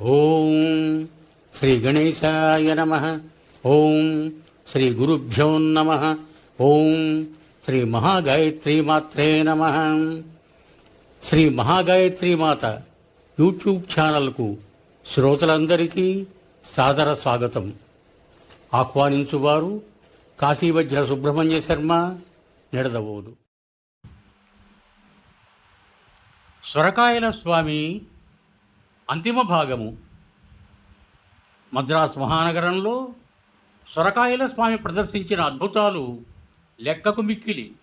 ఓం శ్రీ గణేశాయ నమ. ఓం శ్రీ గురుభ్యో నమ. ఓం శ్రీ మహాగాయత్రి మాత్రే నమ. శ్రీ మహాగాయత్రి మాత యూట్యూబ్ ఛానల్కు శ్రోతలందరికీ సాదర స్వాగతం. ఆహ్వానించువారు కాశీవజ్ర సుబ్రహ్మణ్య శర్మ నిడదవోదు. సొరకాయల స్వామి అంతిమ భాగము. మద్రాస్ మహానగరంలో సొరకాయల స్వామి ప్రదర్శించిన అద్భుతాలు లెక్కకు మిక్కిలి.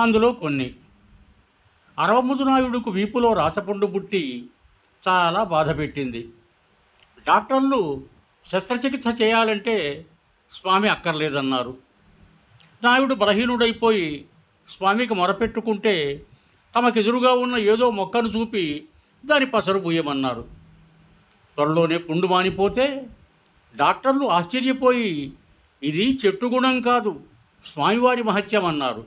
అందులో కొన్ని. అరవముదునాయుడుకు వీపులో రాచపుండు పుట్టి చాలా బాధ పెట్టింది. డాక్టర్లు శస్త్రచికిత్స చేయాలంటే స్వామి అక్కర్లేదన్నారు. నాయుడు బలహీనుడైపోయి స్వామికి మొరపెట్టుకుంటే తమకెదురుగా ఉన్న ఏదో మొక్కను చూపి దాని పసరు పూయమన్నారు. త్వరలోనే పుండు మానిపోతే డాక్టర్లు ఆశ్చర్యపోయి ఇది చెట్టు గుణం కాదు స్వామివారి మహత్యమన్నారు.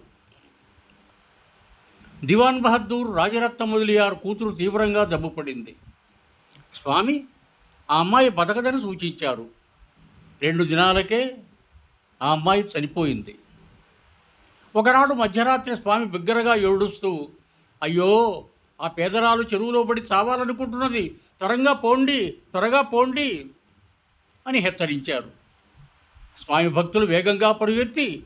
దివాన్ బహద్దూర్ రాజరత్న మొదలియార్ కూతురు తీవ్రంగా దెబ్బపడింది స్వామి ఆ అమ్మాయి బతకదని సూచించారు. రెండు దినాలకే ఆ అమ్మాయి చనిపోయింది. ఒకనాడు మధ్యరాత్రి స్వామి బిగ్గరగా ఏడుస్తూ అయ్యో ఆ పేదరాలు చెరువులో పడి చావాలనుకుంటున్నది. త్వరగా పోండి త్వరగా పోండి అని హెచ్చరించారు. స్వామి భక్తులు వేగంగా పరుగెత్తి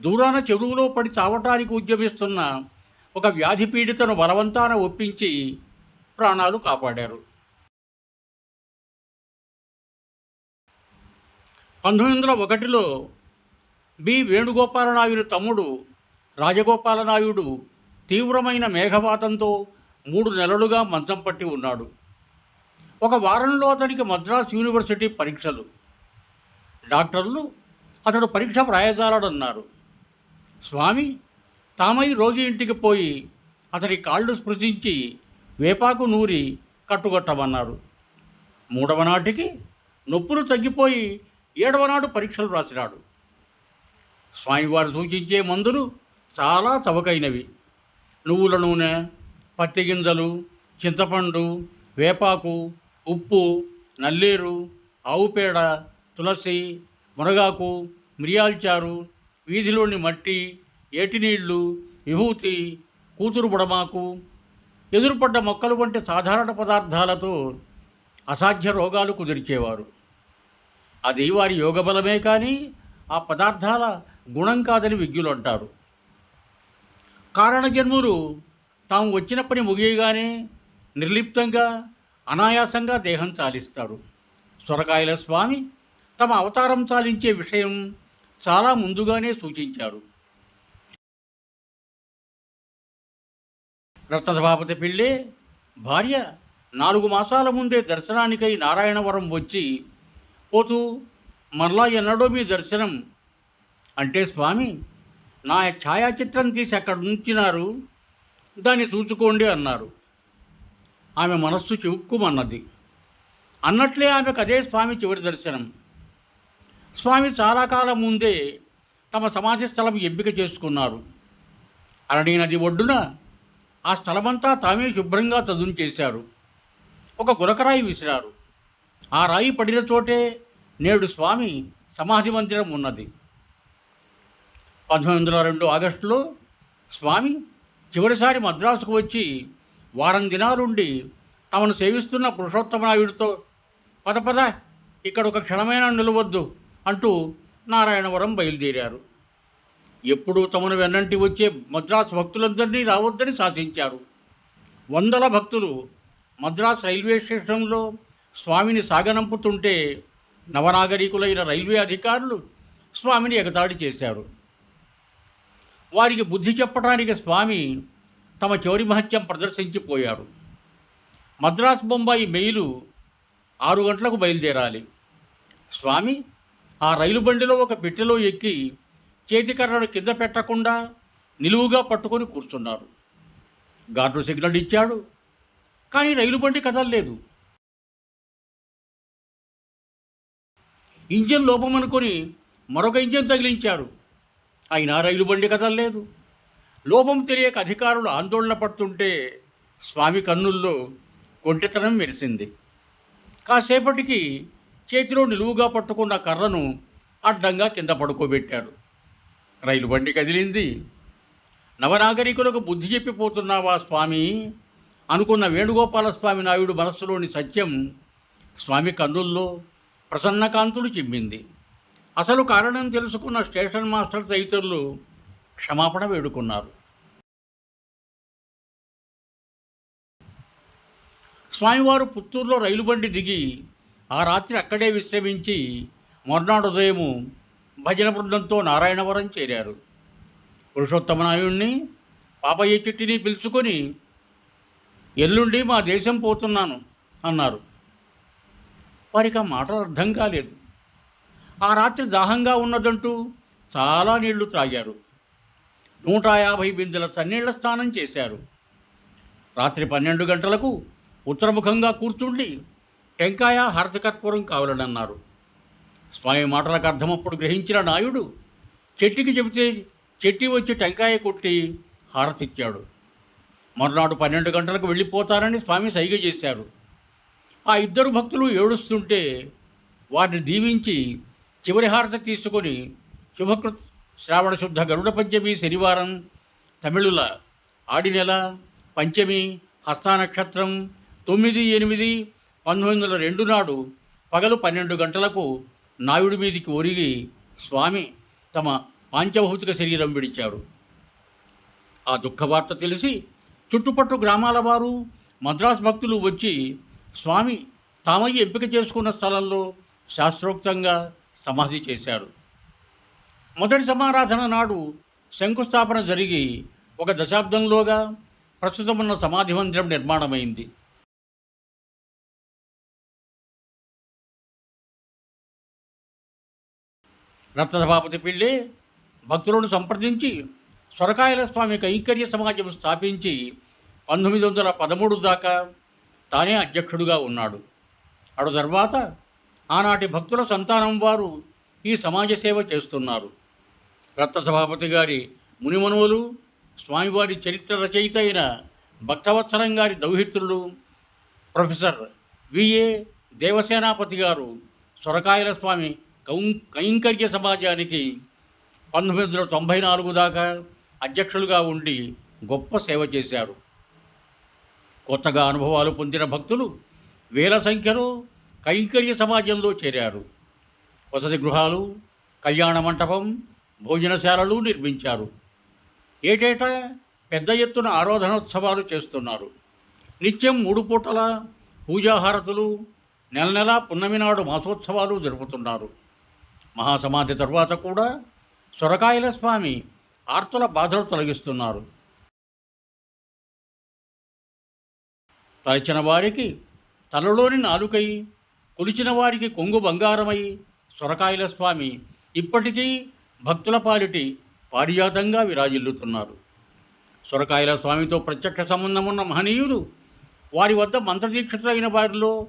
దూరాన చెరువులో పడి చావటానికి ఉద్యమిస్తున్న ఒక వ్యాధి పీడితను బలవంతాన ఒప్పించి ప్రాణాలు కాపాడారు. పంతొమ్మిది వందల ఒకటిలో బి. వేణుగోపాలనాయుడు తమ్ముడు రాజగోపాలనాయుడు తీవ్రమైన మేఘపాతంతో మూడు నెలలుగా మంచం పట్టి ఉన్నాడు. ఒక వారంలో అతనికి మద్రాస్ యూనివర్సిటీ పరీక్షలు. డాక్టర్లు అతడు పరీక్ష వ్రాయజాలడన్నారు. స్వామి తామై రోగి ఇంటికి పోయి అతడి కాళ్ళు స్పృశించి వేపాకు నూరి కట్టుగొట్టమన్నారు. మూడవ నాటికి నొప్పులు తగ్గిపోయి ఏడవ నాడు పరీక్షలు రాసినాడు స్వామివారు సూచించే మందులు చాలా చవకైనవి. నువ్వుల నూనె పత్తి గింజలు చింతపండు వేపాకు ఉప్పు నల్లేరు ఆవు పేడ తులసి మునగాకు మిరియాల్చారు వీధిలోని మట్టి ఏటినీళ్ళు విభూతి కూతురు బుడమాకు ఎదురుపడ్డ మొక్కలు వంటి సాధారణ పదార్థాలతో అసాధ్య రోగాలు కుదిర్చేవారు. అది వారి యోగబలమే కానీ ఆ పదార్థాల గుణం కాదని విజ్ఞులు అంటారు. కారణజన్ములు తాము వచ్చిన పని ముగియగానే నిర్లిప్తంగా అనాయాసంగా దేహం చాలిస్తారు. సొరకాయల స్వామి తమ అవతారం చాలించే విషయం చాలా ముందుగానే సూచించారు. రత్నసభాపతి పిళ్ళే భార్య నాలుగు మాసాల ముందే దర్శనానికై నారాయణవరం వచ్చి పోతూ మరలా ఎన్నడో మీ దర్శనం. అంటే స్వామి నా ఛాయాచిత్రం తీసి అక్కడ ఉంచినారు దాన్ని చూసుకోండి అన్నారు. ఆమె మనస్సు చివుక్కుమన్నది. అన్నట్లే ఆమెకు అదే స్వామి చివరి దర్శనం. స్వామి చాలా కాలం ముందే తమ సమాధి స్థలం ఎంపిక చేసుకున్నారు. అరణి నది ఒడ్డున ఆ స్థలమంతా తామే శుభ్రంగా చదును చేశారు. ఒక గురకరాయి విసిరారు. ఆ రాయి పడిన చోటే నేడు స్వామి సమాధి మందిరం ఉన్నది. పంతొమ్మిది వందల రెండు ఆగస్టులో స్వామి చివరిసారి మద్రాసుకు వచ్చి వారం దినాలుండి తమను సేవిస్తున్న పురుషోత్తమనాయుడితో పద పద ఇక్కడ ఒక క్షణమైన నిలవద్దు అంటూ నారాయణవరం బయలుదేరారు. ఎప్పుడూ తమను వెన్నంటి వచ్చే మద్రాసు భక్తులందరినీ రావద్దని శాసించారు. వందల భక్తులు మద్రాస్ రైల్వే స్టేషన్లో స్వామిని సాగనంపుతుంటే నవనాగరికులైన రైల్వే అధికారులు స్వామిని ఎగతాళి చేశారు. వారికి బుద్ధి చెప్పడానికి స్వామి తమ చివరి మహత్యం ప్రదర్శించిపోయారు. మద్రాస్ బొంబాయి మెయిలు ఆరు గంటలకు బయలుదేరాలి. స్వామి ఆ రైలు బండిలో ఒక పెట్టెలో ఎక్కి చేతికర్రను కింద పెట్టకుండా నిలువుగా పట్టుకొని కూర్చున్నారు. గార్డు సిగ్నల్ ఇచ్చాడు కానీ రైలు బండి కదలలేదు. ఇంజన్ లోపమనుకొని మరొక ఇంజన్ తగిలించారు. అయినా రైలు బండి కదలలేదు లోపం తెలియక అధికారులు ఆందోళన పడుతుంటే స్వామి కన్నుల్లో కొంటితనం మెరిసింది. కాసేపటికి చేతిలో నిలువుగా పట్టుకున్న కర్రను అడ్డంగా కింద పడుకోబెట్టారు. రైలు బండి కదిలింది. నవనాగరికులకు బుద్ధి చెప్పిపోతున్నావా స్వామి? అనుకున్న వేణుగోపాలస్వామి నాయుడు మనస్సులోని సత్యం స్వామి కన్నుల్లో ప్రసన్నకాంతులు చిమ్మింది. అసలు కారణం తెలుసుకున్న స్టేషన్ మాస్టర్ తదితరులు క్షమాపణ వేడుకున్నారు. స్వామివారు పుత్తూరులో రైలు బండి దిగి ఆ రాత్రి అక్కడే విశ్రమించి మర్నాడు ఉదయము భజన బృందంతో నారాయణవరం చేరారు. పురుషోత్తమనాయుణ్ణి పాపయ్య చెట్టిని పిలుచుకొని ఎల్లుండి మా దేశం పోతున్నాను అన్నారు. వారికి ఆ మాటలు అర్థం కాలేదు. ఆ రాత్రి దాహంగా ఉన్నదంటూ చాలా నీళ్ళు త్రాగారు. నూట యాభై బిందెల చన్నీళ్ళ స్నానం చేశారు. రాత్రి పన్నెండు గంటలకు ఉత్తరముఖంగా కూర్చుండి టెంకాయ హరతకర్పూరం కావాలనన్నారు. స్వామి మాటలకు అర్థమప్పుడు గ్రహించిన నాయుడు చెట్టికి చెబితే చెట్టి వచ్చి టెంకాయ కొట్టి హారతిచ్చాడు. మరునాడు పన్నెండు గంటలకు వెళ్ళిపోతారని స్వామి సైగ చేశారు. ఆ ఇద్దరు భక్తులు ఏడుస్తుంటే వారిని దీవించి చివరి హారతి తీసుకొని శుభకృత్ శ్రావణ శుద్ధ గరుడ పంచమి శనివారం తమిళుల ఆడి నెల పంచమి హస్తానక్షత్రం తొమ్మిది ఎనిమిది పంతొమ్మిది వందల రెండు నాడు పగలు పన్నెండు గంటలకు నాయుడి మీదికి ఒరిగి స్వామి తమ పాంచభౌతిక శరీరం విడిచారు. ఆ దుఃఖవార్త తెలిసి చుట్టుపట్టు గ్రామాల వారు మద్రాసు భక్తులు వచ్చి స్వామి తామయ్య ఎంపిక చేసుకున్న స్థలంలో శాస్త్రోక్తంగా సమాధి చేశారు. మొదటి సమారాధన నాడు శంకుస్థాపన జరిగి ఒక దశాబ్దంలోగా ప్రస్తుతం ఉన్న సమాధి మందిరం నిర్మాణమైంది. రత్నసభాపతి పిళ్ళి భక్తులను సంప్రదించి సొరకాయల స్వామి కైంకర్య సమాజం స్థాపించి పంతొమ్మిది వందల పదమూడు దాకా తానే అధ్యక్షుడుగా ఉన్నాడు. అడు తర్వాత ఆనాటి భక్తుల సంతానం వారు ఈ సమాజ సేవ చేస్తున్నారు. రత్నసభాపతి గారి మునిమనువులు స్వామివారి చరిత్ర రచయిత అయిన భక్తవత్సరం గారి దౌహిత్రులు ప్రొఫెసర్ విఏ దేవసేనాపతి గారు సొరకాయల స్వామి కౌ కైంకర్య సమాజానికి పంతొమ్మిది వందల తొంభై నాలుగు దాకా అధ్యక్షులుగా ఉండి గొప్ప సేవ చేశారు. కొత్తగా అనుభవాలు పొందిన భక్తులు వేల సంఖ్యలో కైంకర్య సమాజంలో చేరారు. వసతి గృహాలు కళ్యాణ మంటపం భోజనశాలలు నిర్మించారు. ఏటేటా పెద్ద ఎత్తున ఆరాధనోత్సవాలు చేస్తున్నారు. నిత్యం మూడు పూటల పూజాహారతులు నెల నెలా పున్నమి నాడు మాసోత్సవాలు జరుపుతున్నారు. మహాసమాధి తరువాత కూడా సొరకాయల స్వామి ఆర్తుల బాధలు తొలగిస్తున్నారు. తలచిన వారికి తలలోని నాలుకై కొలిచిన వారికి కొంగు బంగారమై సొరకాయల స్వామి ఇప్పటికీ భక్తుల పాలిటి పారిజాతంగా విరాజిల్లుతున్నారు. సొరకాయల స్వామితో ప్రత్యక్ష సంబంధం ఉన్న మహనీయులు వారి వద్ద మంత్రదీక్షితులైన వారిలో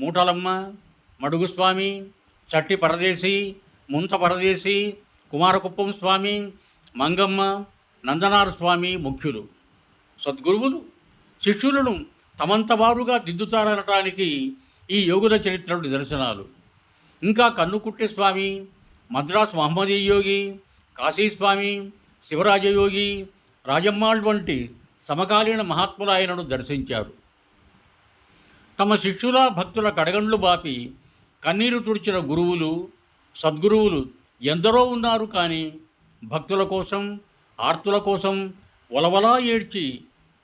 మూటలమ్మ మడుగు స్వామి చట్టి పరదేశి ముంత పరదేశి కుమారకుప్పం స్వామి మంగమ్మ నందనారు స్వామి ముఖ్యులు. సద్గురువులు శిష్యులను తమంత వారుగా దిద్దుతారనటానికి ఈ యోగుల చరిత్రలు నిదర్శనాలు. ఇంకా కన్నుకుట్టే స్వామి మద్రాస్ మహమ్మదీ యోగి కాశీస్వామి శివరాజయోగి రాజమ్మాళ్ వంటి సమకాలీన మహాత్ములు ఆయనను దర్శించారు. తమ శిష్యుల భక్తుల కడగండ్లు బాపి కన్నీరు తుడిచిన గురువులు సద్గురువులు ఎందరో ఉన్నారు కానీ భక్తుల కోసం ఆర్తుల కోసం వలవలా ఏడ్చి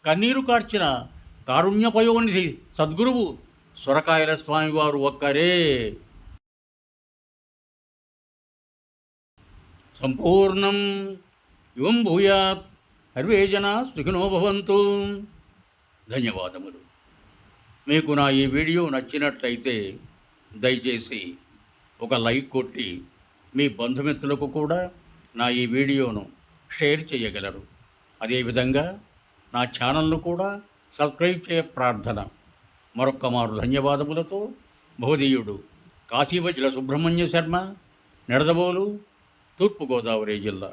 కన్నీరు కార్చిన కారుణ్యపయోనిధి సద్గురువు సొరకాయల స్వామివారు ఒక్కరే. సంపూర్ణం ఇవం భూయాత్. హర్వే జనా సుఖినో భవంతు. ధన్యవాదములు. మీకు నా ఈ వీడియో నచ్చినట్లయితే దయచేసి ఒక లైక్ కొట్టి మీ బంధుమిత్రులకు కూడా నా ఈ వీడియోను షేర్ చేయగలరు. అదేవిధంగా నా ఛానల్ను కూడా సబ్స్క్రైబ్ చేయ ప్రార్థన. మరొక్క మారు ధన్యవాదములతో బహుదీయుడు కాశీవజ్ల సుబ్రహ్మణ్య శర్మ నిడదబోలు తూర్పుగోదావరి జిల్లా.